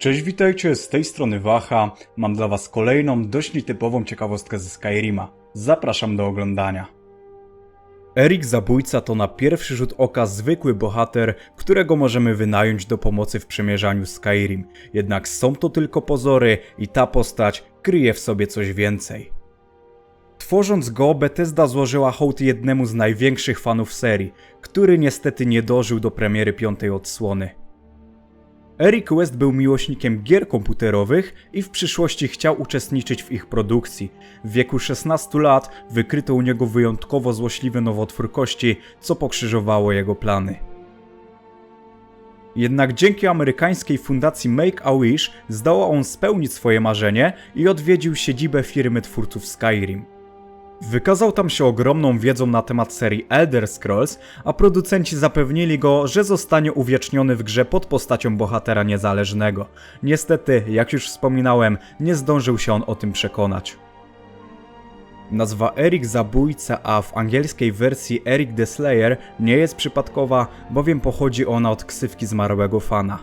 Cześć, witajcie, z tej strony Wacha. Mam dla was kolejną, dość nietypową ciekawostkę ze Skyrima. Zapraszam do oglądania. Erik Zabójca to na pierwszy rzut oka zwykły bohater, którego możemy wynająć do pomocy w przemierzaniu Skyrim. Jednak są to tylko pozory i ta postać kryje w sobie coś więcej. Tworząc go, Bethesda złożyła hołd jednemu z największych fanów serii, który niestety nie dożył do premiery piątej odsłony. Eric West był miłośnikiem gier komputerowych i w przyszłości chciał uczestniczyć w ich produkcji. W wieku 16 lat wykryto u niego wyjątkowo złośliwy nowotwór kości, co pokrzyżowało jego plany. Jednak dzięki amerykańskiej fundacji Make a Wish zdołał on spełnić swoje marzenie i odwiedził siedzibę firmy twórców Skyrim. Wykazał tam się ogromną wiedzą na temat serii Elder Scrolls, a producenci zapewnili go, że zostanie uwieczniony w grze pod postacią bohatera niezależnego. Niestety, jak już wspominałem, nie zdążył się on o tym przekonać. Nazwa Eric Zabójca, a w angielskiej wersji Eric the Slayer nie jest przypadkowa, bowiem pochodzi ona od ksywki zmarłego fana.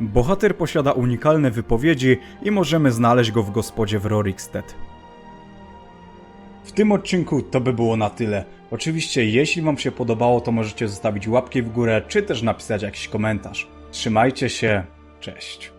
Bohater posiada unikalne wypowiedzi i możemy znaleźć go w gospodzie w Rorikstead. Tym odcinku to by było na tyle. Oczywiście, jeśli Wam się podobało, to możecie zostawić łapki w górę, czy też napisać jakiś komentarz. Trzymajcie się, cześć.